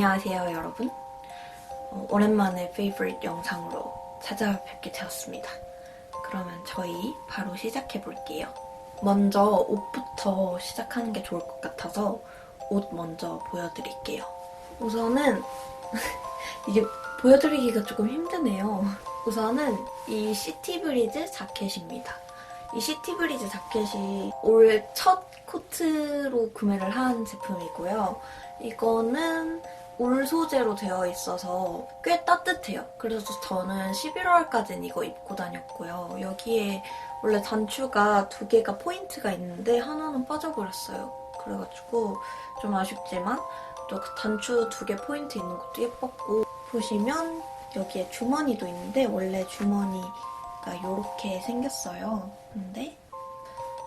안녕하세요, 여러분. 어, 오랜만에 favorite 영상으로 찾아뵙게 되었습니다. 그러면 저희 바로 시작해 볼게요. 먼저 옷부터 시작하는 게 좋을 것 같아서 옷 먼저 보여드릴게요. 우선은 이게 보여드리기가 조금 힘드네요. 우선은 이 시티브리즈 자켓입니다. 이 시티브리즈 자켓이 올 첫 코트로 구매를 한 제품이고요. 이거는 울 소재로 되어 있어서 꽤 따뜻해요. 그래서 저는 11월까지는 이거 입고 다녔고요. 여기에 원래 단추가 두 개가 포인트가 있는데 하나는 빠져버렸어요. 그래가지고 좀 아쉽지만 또그 단추 두 개 포인트 있는 것도 예뻤고 보시면 여기에 주머니도 있는데 원래 주머니가 이렇게 생겼어요. 근데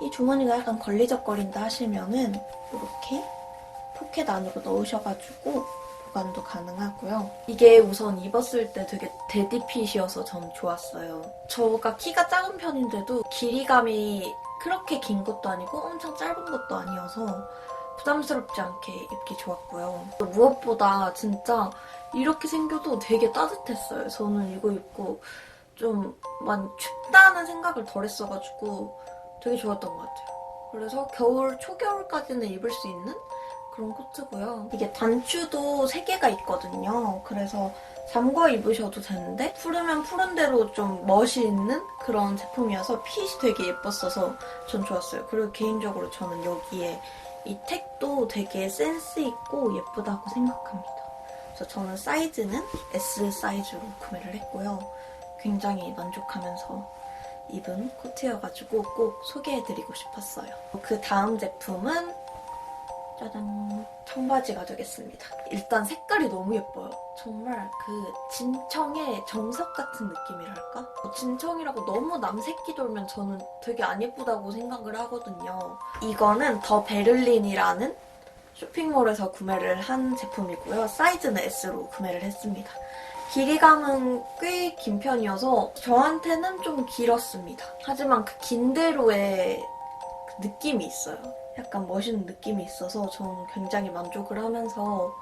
이 주머니가 약간 걸리적거린다 하시면은 이렇게 포켓 안으로 넣으셔가지고 보관도 가능하고요. 이게 우선 입었을 때 되게 데디핏이어서 전 좋았어요. 저가 키가 작은 편인데도 길이감이 그렇게 긴 것도 아니고 엄청 짧은 것도 아니어서 부담스럽지 않게 입기 좋았고요. 무엇보다 진짜 이렇게 생겨도 되게 따뜻했어요. 저는 이거 입고 좀 많이 춥다는 생각을 덜 했어가지고 되게 좋았던 것 같아요. 그래서 겨울, 초겨울까지는 입을 수 있는 그런 코트고요. 이게 단추도 3개가 있거든요. 그래서 잠궈 입으셔도 되는데 푸르면 푸른 대로 좀 멋이 있는 그런 제품이어서 핏이 되게 예뻤어서 전 좋았어요. 그리고 개인적으로 저는 여기에 이 택도 되게 센스 있고 예쁘다고 생각합니다. 그래서 저는 사이즈는 S 사이즈로 구매를 했고요. 굉장히 만족하면서 입은 코트여가지고 꼭 소개해드리고 싶었어요. 그 다음 제품은 짜잔 청바지가 되겠습니다. 일단 색깔이 너무 예뻐요. 정말 그 진청의 정석 같은 느낌이랄까? 진청이라고 너무 남색기 돌면 저는 되게 안 예쁘다고 생각을 하거든요. 이거는 더 베를린이라는 쇼핑몰에서 구매를 한 제품이고요. 사이즈는 S로 구매를 했습니다. 길이감은 꽤 긴 편이어서 저한테는 좀 길었습니다. 하지만 그 긴 대로의 그 느낌이 있어요. 약간 멋있는 느낌이 있어서 저는 굉장히 만족을 하면서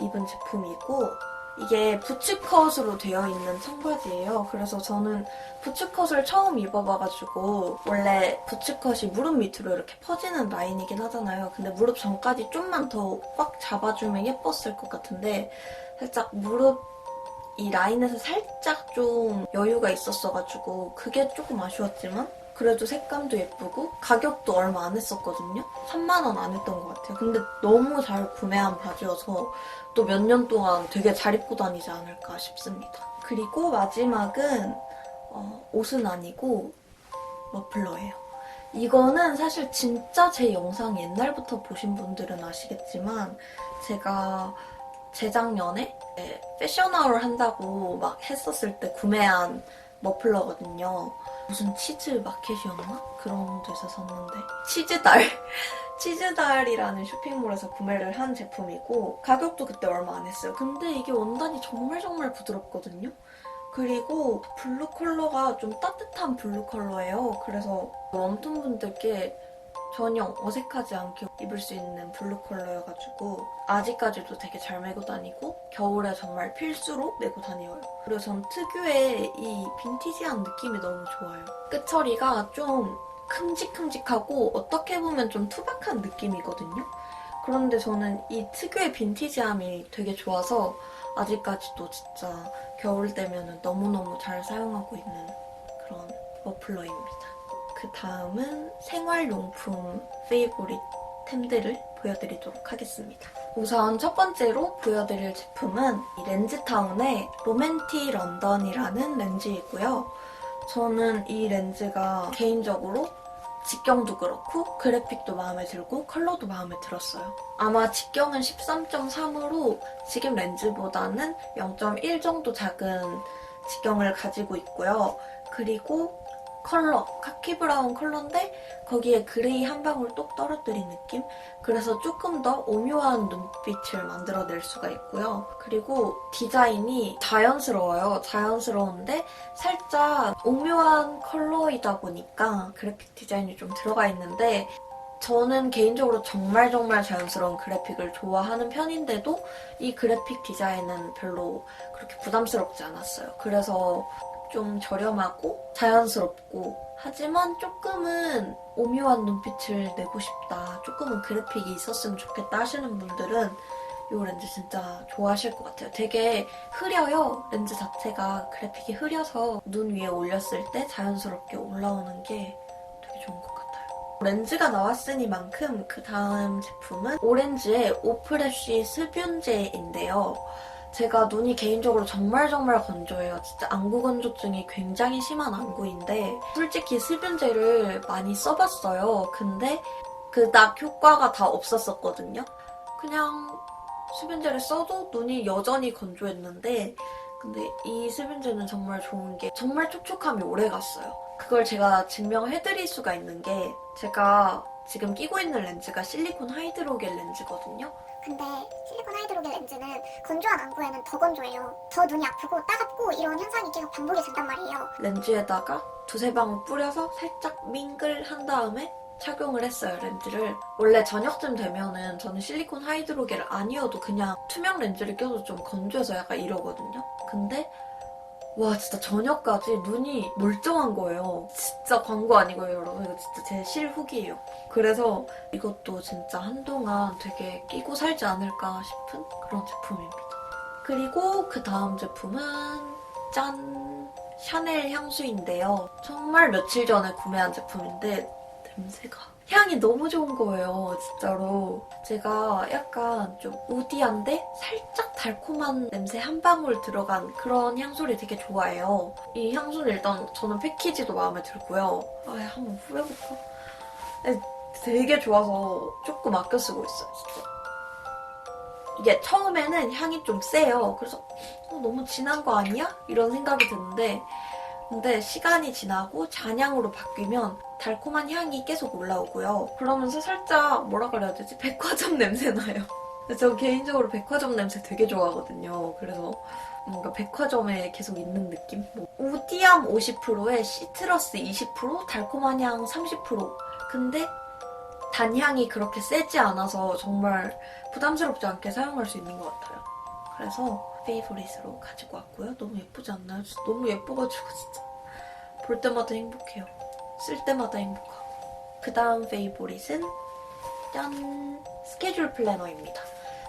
입은 제품이고 이게 부츠컷으로 되어 있는 청바지예요. 그래서 저는 부츠컷을 처음 입어봐가지고 원래 부츠컷이 무릎 밑으로 이렇게 퍼지는 라인이긴 하잖아요. 근데 무릎 전까지 좀만 더 꽉 잡아주면 예뻤을 것 같은데 살짝 무릎 이 라인에서 살짝 좀 여유가 있었어가지고 그게 조금 아쉬웠지만 그래도 색감도 예쁘고 가격도 얼마 안 했었거든요. 3만 원 안 했던 것 같아요. 근데 너무 잘 구매한 바지여서 또 몇 년 동안 되게 잘 입고 다니지 않을까 싶습니다. 그리고 마지막은 어, 옷은 아니고 머플러예요. 이거는 사실 진짜 제 영상 옛날부터 보신 분들은 아시겠지만 제가 재작년에 패션아웃을 한다고 막 했었을 때 구매한 머플러거든요. 무슨 치즈 마켓이었나? 그런 데서 샀는데 치즈달 치즈달이라는 쇼핑몰에서 구매를 한 제품이고 가격도 그때 얼마 안 했어요. 근데 이게 원단이 정말 정말 부드럽거든요. 그리고 블루 컬러가 좀 따뜻한 블루 컬러예요. 그래서 웜톤 분들께 전혀 어색하지 않게 입을 수 있는 블루 컬러여가지고 아직까지도 되게 잘 메고 다니고 겨울에 정말 필수로 메고 다녀요. 그리고 전 특유의 이 빈티지한 느낌이 너무 좋아요. 끝처리가 좀 큼직큼직하고 어떻게 보면 좀 투박한 느낌이거든요. 그런데 저는 이 특유의 빈티지함이 되게 좋아서 아직까지도 진짜 겨울 되면 너무너무 잘 사용하고 있는 그런 머플러입니다. 그 다음은 생활용품 페이보릿 템들을 보여드리도록 하겠습니다. 우선 첫 번째로 보여드릴 제품은 이 렌즈타운의 로맨티 런던이라는 렌즈이고요. 저는 이 렌즈가 개인적으로 직경도 그렇고 그래픽도 마음에 들고 컬러도 마음에 들었어요. 아마 직경은 13.3으로 지금 렌즈보다는 0.1 정도 작은 직경을 가지고 있고요. 그리고 컬러, 카키 브라운 컬러인데 거기에 그레이 한 방울 똑 떨어뜨린 느낌? 그래서 조금 더 오묘한 눈빛을 만들어낼 수가 있고요. 그리고 디자인이 자연스러워요. 자연스러운데 살짝 오묘한 컬러이다 보니까 그래픽 디자인이 좀 들어가 있는데 저는 개인적으로 정말 정말 자연스러운 그래픽을 좋아하는 편인데도 이 그래픽 디자인은 별로 그렇게 부담스럽지 않았어요. 그래서 좀 저렴하고 자연스럽고 하지만 조금은 오묘한 눈빛을 내고 싶다. 조금은 그래픽이 있었으면 좋겠다 하시는 분들은 이 렌즈 진짜 좋아하실 것 같아요. 되게 흐려요. 렌즈 자체가 그래픽이 흐려서 눈 위에 올렸을 때 자연스럽게 올라오는 게 되게 좋은 것 같아요. 렌즈가 나왔으니만큼 그 다음 제품은 오렌지의 오프레쉬 습윤제인데요. 제가 눈이 개인적으로 정말 정말 건조해요. 진짜 안구 건조증이 굉장히 심한 안구인데 솔직히 습윤제를 많이 써봤어요. 근데 그닥 효과가 다 없었었거든요. 그냥 수분제를 써도 눈이 여전히 건조했는데 근데 이 수분제는 정말 좋은 게 정말 촉촉함이 오래 갔어요. 그걸 제가 증명해드릴 수가 있는 게 제가 지금 끼고 있는 렌즈가 실리콘 하이드로겔 렌즈거든요. 근데 실리콘 하이드로겔 렌즈는 건조한 안구에는 더 건조해요. 더 눈이 아프고 따갑고 이런 현상이 계속 반복이 된단 말이에요. 렌즈에다가 두세 방울 뿌려서 살짝 밍글 한 다음에 착용을 했어요, 렌즈를. 원래 저녁쯤 되면은 저는 실리콘 하이드로겔 아니어도 그냥 투명 렌즈를 껴도 좀 건조해서 약간 이러거든요. 근데 와 진짜 저녁까지 눈이 멀쩡한 거예요. 진짜 광고 아니고요, 여러분. 이거 진짜 제 실후기예요. 그래서 이것도 진짜 한동안 되게 끼고 살지 않을까 싶은 그런 제품입니다. 그리고 그 다음 제품은 짠! 샤넬 향수인데요. 정말 며칠 전에 구매한 제품인데 냄새가 향이 너무 좋은 거예요, 진짜로. 제가 약간 좀 우디한데 살짝 달콤한 냄새 한 방울 들어간 그런 향수를 되게 좋아해요. 이 향수는 일단 저는 패키지도 마음에 들고요. 아, 한번 뿌려볼까? 네, 되게 좋아서 조금 아껴 쓰고 있어요, 진짜. 이게 처음에는 향이 좀 세요. 그래서 어, 너무 진한 거 아니야? 이런 생각이 드는데 근데 시간이 지나고 잔향으로 바뀌면 달콤한 향이 계속 올라오고요. 그러면서 살짝 뭐라 그래야 되지? 백화점 냄새 나요. 저 개인적으로 백화점 냄새 되게 좋아하거든요. 그래서 뭔가 백화점에 계속 있는 느낌? 뭐 우디함 50%에 시트러스 20%, 달콤한 향 30%. 근데 단향이 그렇게 세지 않아서 정말 부담스럽지 않게 사용할 수 있는 것 같아요. 그래서 페이보릿으로 가지고 왔고요. 너무 예쁘지 않나요? 진짜 너무 예뻐가지고 진짜 볼 때마다 행복해요. 쓸 때마다 행복하고. 그 다음 페이보릿은 짠! 스케줄 플래너입니다.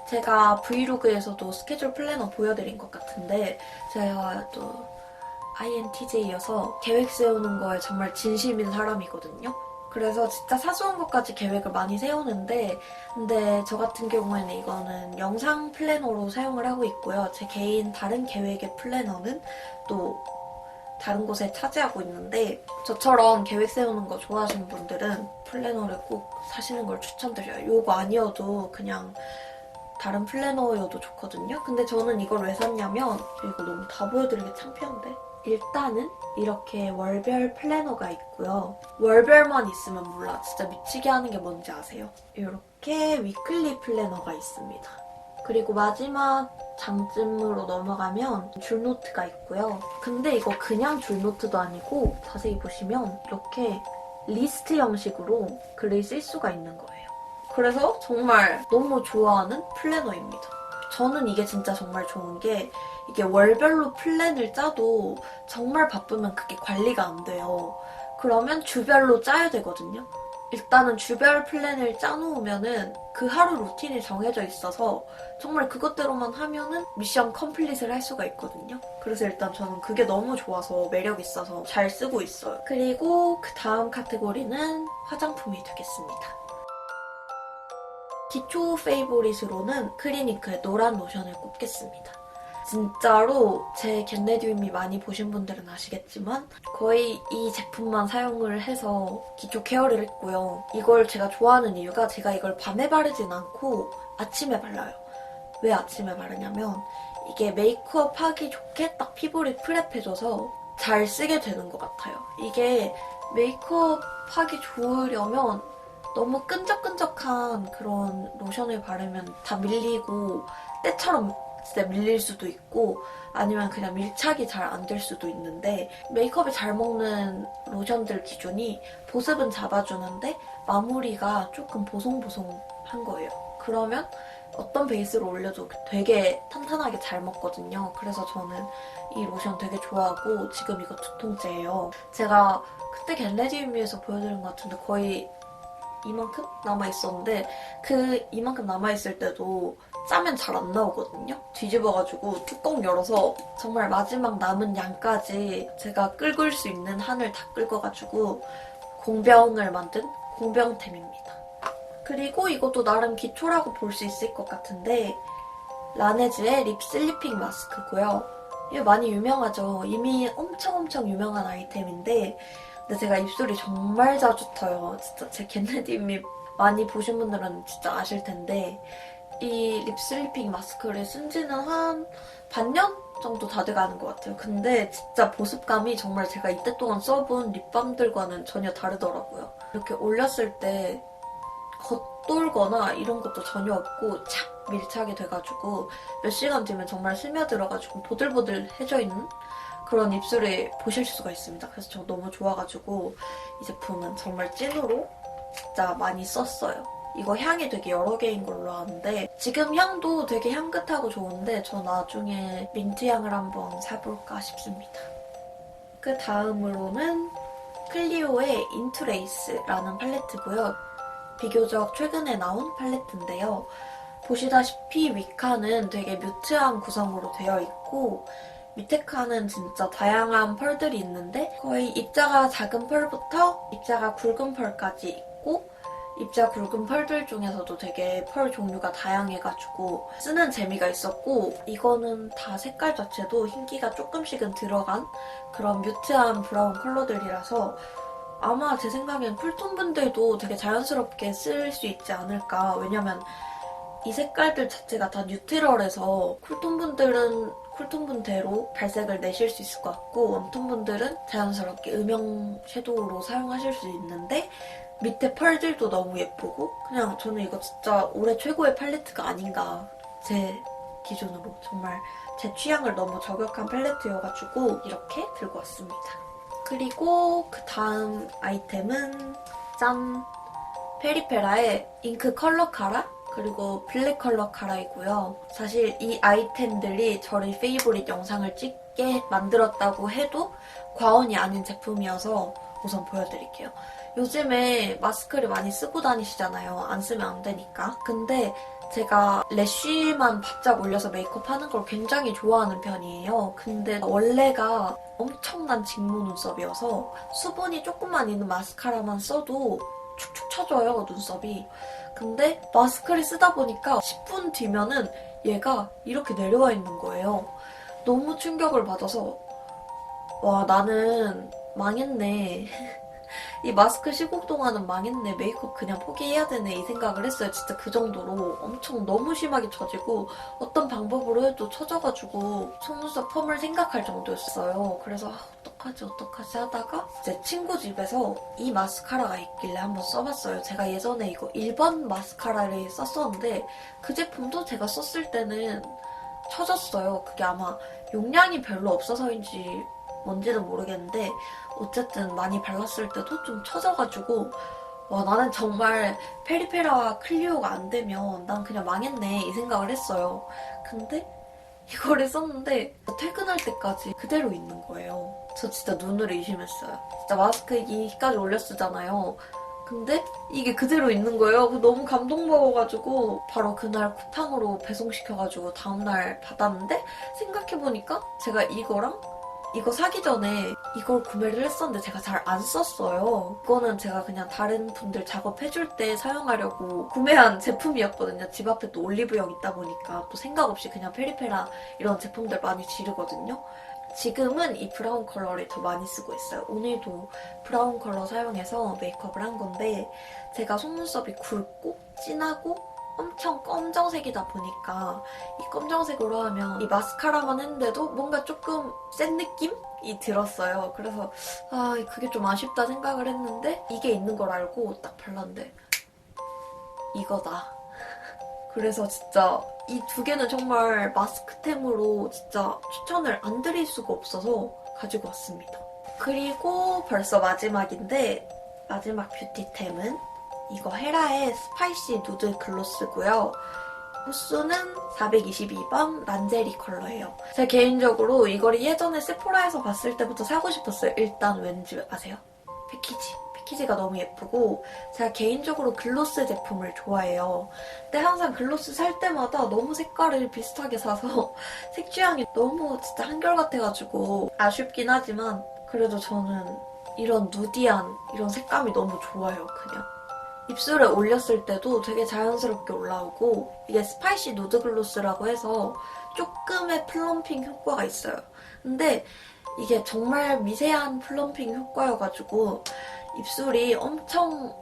제가 브이로그에서도 스케줄 플래너 보여드린 것 같은데 제가 또 INTJ여서 계획 세우는 거에 정말 진심인 사람이거든요. 그래서 진짜 사소한 것까지 계획을 많이 세우는데 근데 저 같은 경우에는 이거는 영상 플래너로 사용을 하고 있고요. 제 개인 다른 계획의 플래너는 또 다른 곳에 차지하고 있는데 저처럼 계획 세우는 거 좋아하시는 분들은 플래너를 꼭 사시는 걸 추천드려요. 요거 아니어도 그냥 다른 플래너여도 좋거든요. 근데 저는 이걸 왜 샀냐면 이거 너무 다 보여드리기 창피한데 일단은 이렇게 월별 플래너가 있고요. 월별만 있으면 몰라. 진짜 미치게 하는 게 뭔지 아세요? 이렇게 위클리 플래너가 있습니다. 그리고 마지막 장쯤으로 넘어가면 줄노트가 있고요. 근데 이거 그냥 줄노트도 아니고 자세히 보시면 이렇게 리스트 형식으로 글을 쓸 수가 있는 거예요. 그래서 정말 너무 좋아하는 플래너입니다. 저는 이게 진짜 정말 좋은 게 이게 월별로 플랜을 짜도 정말 바쁘면 그게 관리가 안 돼요. 그러면 주별로 짜야 되거든요. 일단은 주별 플랜을 짜놓으면은 그 하루 루틴이 정해져 있어서 정말 그것대로만 하면은 미션 컴플릿을 할 수가 있거든요. 그래서 일단 저는 그게 너무 좋아서 매력 있어서 잘 쓰고 있어요. 그리고 그 다음 카테고리는 화장품이 되겠습니다. 기초 페이보릿으로는 클리니크의 노란 로션을 꼽겠습니다. 진짜로 제 겟레디움이 많이 보신 분들은 아시겠지만 거의 이 제품만 사용을 해서 기초 케어를 했고요. 이걸 제가 좋아하는 이유가 제가 이걸 밤에 바르진 않고 아침에 발라요. 왜 아침에 바르냐면 이게 메이크업 하기 좋게 딱 피부를 프랩해줘서 잘 쓰게 되는 것 같아요. 이게 메이크업 하기 좋으려면 너무 끈적끈적한 그런 로션을 바르면 다 밀리고 때처럼 진짜 밀릴 수도 있고 아니면 그냥 밀착이 잘 안 될 수도 있는데 메이크업이 잘 먹는 로션들 기준이 보습은 잡아주는데 마무리가 조금 보송보송한 거예요. 그러면 어떤 베이스로 올려도 되게 탄탄하게 잘 먹거든요. 그래서 저는 이 로션 되게 좋아하고 지금 이거 두 통째예요. 제가 그때 겟레디움에서 보여드린 것 같은데 거의 이만큼 남아있었는데 그 이만큼 남아있을 때도 짜면 잘 안 나오거든요. 뒤집어가지고 뚜껑 열어서 정말 마지막 남은 양까지 제가 끓을 수 있는 한을 다 끓여가지고 공병을 만든 공병템입니다. 그리고 이것도 나름 기초라고 볼 수 있을 것 같은데 라네즈의 립 슬리핑 마스크고요. 이거 많이 유명하죠. 이미 엄청 엄청 유명한 아이템인데 근데 제가 입술이 정말 자주 터요. 진짜 제 겟레디미 많이 보신 분들은 진짜 아실 텐데 이 립슬리핑 마스크를 쓴 지는 한 반년 정도 다 돼가는 것 같아요. 근데 진짜 보습감이 정말 제가 이때 동안 써본 립밤들과는 전혀 다르더라고요. 이렇게 올렸을 때 겉돌거나 이런 것도 전혀 없고 착 밀착이 돼가지고 몇 시간 뒤면 정말 스며들어가지고 보들보들해져 있는 그런 입술을 보실 수가 있습니다. 그래서 저 너무 좋아가지고 이 제품은 정말 찐으로 진짜 많이 썼어요. 이거 향이 되게 여러 개인 걸로 아는데 지금 향도 되게 향긋하고 좋은데 저 나중에 민트 향을 한번 사볼까 싶습니다. 그 다음으로는 클리오의 인투레이스라는 팔레트고요. 비교적 최근에 나온 팔레트인데요. 보시다시피 윗칸은 되게 뮤트한 구성으로 되어 있고 밑에 칸은 진짜 다양한 펄들이 있는데 거의 입자가 작은 펄부터 입자가 굵은 펄까지 있고 입자 굵은 펄들 중에서도 되게 펄 종류가 다양해가지고 쓰는 재미가 있었고 이거는 다 색깔 자체도 흰기가 조금씩은 들어간 그런 뮤트한 브라운 컬러들이라서 아마 제 생각엔 쿨톤 분들도 되게 자연스럽게 쓸 수 있지 않을까. 왜냐면 이 색깔들 자체가 다 뉴트럴해서 쿨톤 분들은 쿨톤 분대로 발색을 내실 수 있을 것 같고 웜톤 분들은 자연스럽게 음영 섀도우로 사용하실 수 있는데 밑에 펄들도 너무 예쁘고 그냥 저는 이거 진짜 올해 최고의 팔레트가 아닌가 제 기준으로 정말 제 취향을 너무 저격한 팔레트여가지고 이렇게 들고 왔습니다. 그리고 그 다음 아이템은 짠! 페리페라의 잉크 컬러 카라 그리고 블랙 컬러 카라이고요. 사실 이 아이템들이 저를 페이보릿 영상을 찍게 만들었다고 해도 과언이 아닌 제품이어서 우선 보여드릴게요. 요즘에 마스크를 많이 쓰고 다니시잖아요. 안 쓰면 안 되니까. 근데 제가 래쉬만 바짝 올려서 메이크업 하는 걸 굉장히 좋아하는 편이에요. 근데 원래가 엄청난 직모 눈썹이어서 수분이 조금만 있는 마스카라만 써도 축축 처져요, 눈썹이. 근데 마스크를 쓰다 보니까 10분 뒤면은 얘가 이렇게 내려와 있는 거예요. 너무 충격을 받아서 와 나는 망했네. 이 마스크 시국 동안은 망했네. 메이크업 그냥 포기해야 되네. 이 생각을 했어요. 진짜 그 정도로 엄청 너무 심하게 처지고 어떤 방법으로 해도 처져가지고 속눈썹 펌을 생각할 정도였어요. 그래서 아, 어떡하지 어떡하지 하다가 제 친구 집에서 이 마스카라가 있길래 한번 써봤어요. 제가 예전에 이거 1번 마스카라를 썼었는데 그 제품도 제가 썼을 때는 처졌어요. 그게 아마 용량이 별로 없어서인지 뭔지는 모르겠는데 어쨌든 많이 발랐을 때도 좀 처져가지고 와 나는 정말 페리페라와 클리오가 안 되면 난 그냥 망했네 이 생각을 했어요. 근데 이거를 썼는데 퇴근할 때까지 그대로 있는 거예요. 저 진짜 눈을 의심했어요. 진짜 마스크 이까지 올려 쓰잖아요. 근데 이게 그대로 있는 거예요. 그 너무 감동먹어가지고 바로 그날 쿠팡으로 배송시켜가지고 다음날 받았는데 생각해보니까 제가 이거랑 이거 사기 전에 이걸 구매를 했었는데 제가 잘 안 썼어요. 이거는 제가 그냥 다른 분들 작업해줄 때 사용하려고 구매한 제품이었거든요. 집 앞에 또 올리브영 있다 보니까 또 생각 없이 그냥 페리페라 이런 제품들 많이 지르거든요. 지금은 이 브라운 컬러를 더 많이 쓰고 있어요. 오늘도 브라운 컬러 사용해서 메이크업을 한 건데 제가 속눈썹이 굵고 진하고 엄청 검정색이다 보니까 이 검정색으로 하면 이 마스카라만 했는데도 뭔가 조금 센 느낌이 들었어요. 그래서 아 그게 좀 아쉽다 생각을 했는데 이게 있는 걸 알고 딱 발랐는데 이거다. 그래서 진짜 이 두 개는 정말 마스크템으로 진짜 추천을 안 드릴 수가 없어서 가지고 왔습니다. 그리고 벌써 마지막인데 마지막 뷰티템은 이거 헤라의 스파이시 누드 글로스고요. 호수는 422번 란제리 컬러예요. 제가 개인적으로 이걸 예전에 세포라에서 봤을 때부터 사고 싶었어요. 일단 왠지 아세요? 패키지. 패키지가 너무 예쁘고 제가 개인적으로 글로스 제품을 좋아해요. 근데 항상 글로스 살 때마다 너무 색깔을 비슷하게 사서 색 취향이 너무 진짜 한결같아가지고 아쉽긴 하지만 그래도 저는 이런 누디한 이런 색감이 너무 좋아요, 그냥. 입술에 올렸을 때도 되게 자연스럽게 올라오고 이게 스파이시 누드 글로스라고 해서 조금의 플럼핑 효과가 있어요. 근데 이게 정말 미세한 플럼핑 효과여가지고 입술이 엄청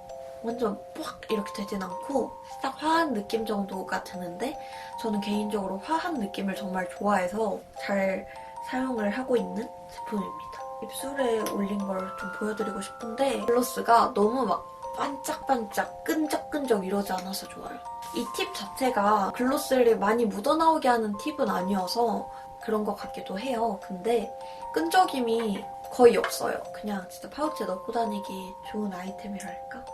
완전 빡 이렇게 되진 않고 살짝 화한 느낌 정도가 드는데 저는 개인적으로 화한 느낌을 정말 좋아해서 잘 사용을 하고 있는 제품입니다. 입술에 올린 걸 좀 보여드리고 싶은데 글로스가 너무 막 반짝반짝 끈적끈적 이러지 않아서 좋아요. 이 팁 자체가 글로스를 많이 묻어나오게 하는 팁은 아니어서 그런 것 같기도 해요. 근데 끈적임이 거의 없어요. 그냥 진짜 파우치에 넣고 다니기 좋은 아이템이랄까?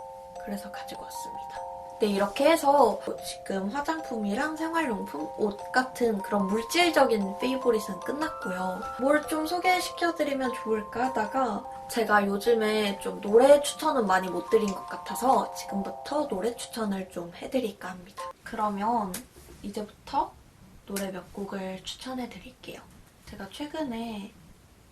그래서 가지고 왔습니다. 네, 이렇게 해서 지금 화장품이랑 생활용품, 옷 같은 그런 물질적인 페이보릿은 끝났고요. 뭘 좀 소개시켜드리면 좋을까 하다가 제가 요즘에 좀 노래 추천은 많이 못 드린 것 같아서 지금부터 노래 추천을 좀 해드릴까 합니다. 그러면 이제부터 노래 몇 곡을 추천해드릴게요. 제가 최근에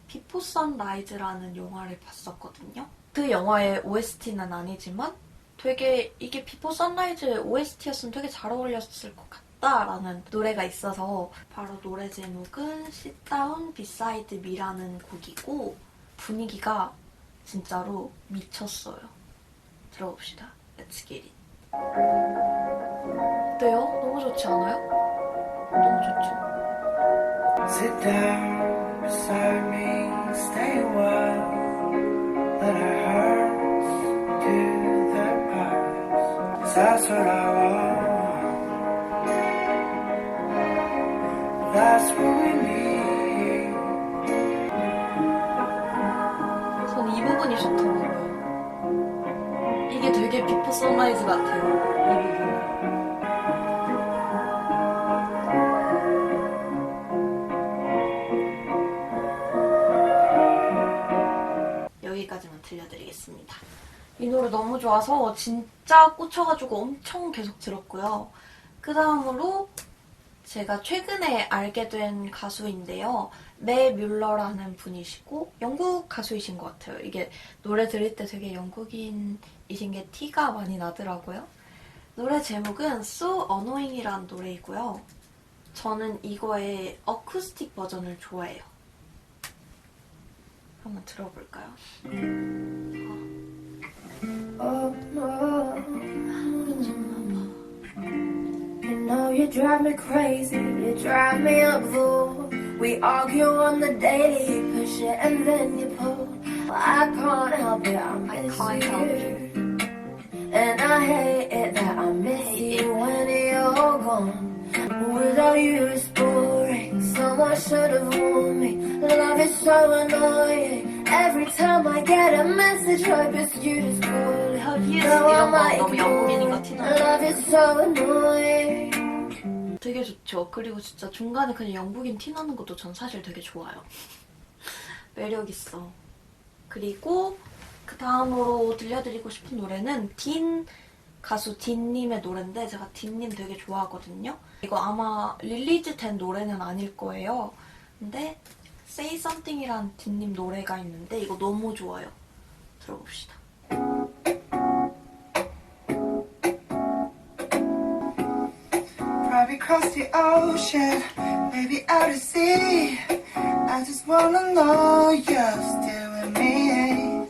비포 선라이즈라는 영화를 봤었거든요. 그 영화의 OST는 아니지만 되게 이게 비포 선라이즈의 OST였으면 되게 잘 어울렸을 것 같다라는 노래가 있어서 바로 노래 제목은 Down Beside Me라는 곡이고 분위기가 진짜로 미쳤어요. 들어봅시다. Let's get it. 어때요? 너무 좋지 않아요? 너무 좋죠? Sit down beside me, stay a while. Let our hearts want. That's what we need. 저는 이 부분이 좋더라고요. 이게 되게 비포 선라이즈 같아요. 이 부분. 이 노래 너무 좋아서 진짜 꽂혀가지고 엄청 계속 들었고요. 그 다음으로 제가 최근에 알게 된 가수인데요. 매 뮬러라는 분이시고 영국 가수이신 것 같아요. 이게 노래 들을 때 되게 영국인이신 게 티가 많이 나더라고요. 노래 제목은 So Annoying이라는 노래이고요. 저는 이거의 어쿠스틱 버전을 좋아해요. 한번 들어볼까요? Oh no, You know you drive me crazy, you drive me up wall. We argue on the daily, you push it and then you pull. I can't help it, I miss I can't you. Help you. And I hate it that I miss you when you're gone. Without you, it's boring. Someone should have warned me. Love is so annoying. Get a message, hope it's you just yes, 이런 거 I'm 너무 영국인인 것 티나. Love is so annoying. 되게 좋죠. 그리고 진짜 중간에 그냥 영국인 티 나는 것도 전 사실 되게 좋아요. 매력 있어. 그리고 그 다음으로 들려드리고 싶은 노래는 딘 가수 딘님의 노래인데 제가 딘님 되게 좋아하거든요. 이거 아마 릴리즈 된 노래는 아닐 거예요. 근데 Say Something이란 딘님 노래가 있는데 이거 너무 좋아요. 들어봅시다. Probably cross the ocean, maybe out to sea. I just wanna know you're still with me.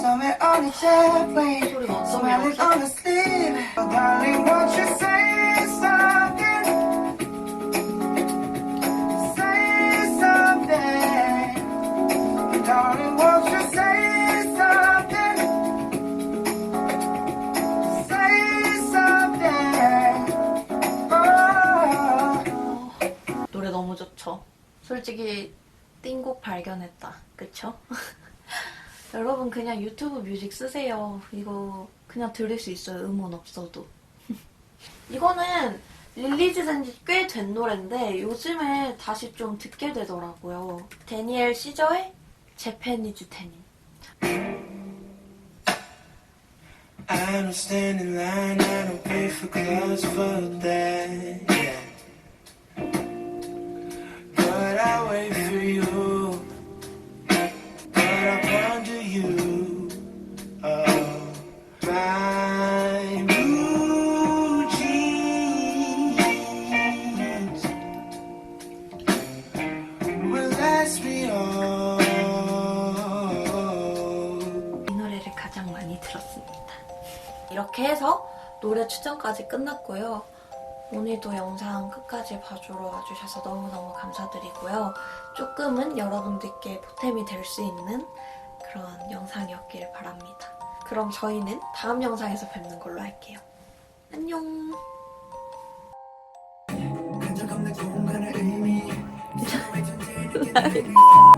Somewhere on a jet plane, 소리가 어떤 smiling 거 on a sleep. Oh, darling, won't you say 좋죠. 솔직히 띵곡 발견했다. 그쵸? 여러분 그냥 유튜브 뮤직 쓰세요. 이거 그냥 들을 수 있어요. 음원 없어도. 이거는 릴리즈 된 지 꽤 된 노래인데 요즘에 다시 좀 듣게 되더라고요. 데니엘 시저의 제페니즈 데님. I don't stand in line, I don't pay for clothes for that. Yeah. Wait for you. But I ponder you. Oh, my blue jeans will last me all. 이 노래를 가장 많이 들었습니다. 이렇게 해서 노래 추천까지 끝났고요. 오늘도 영상 끝까지 봐주러 와주셔서 너무너무 감사드리고요. 조금은 여러분들께 보탬이 될 수 있는 그런 영상이었기를 바랍니다. 그럼 저희는 다음 영상에서 뵙는 걸로 할게요. 안녕!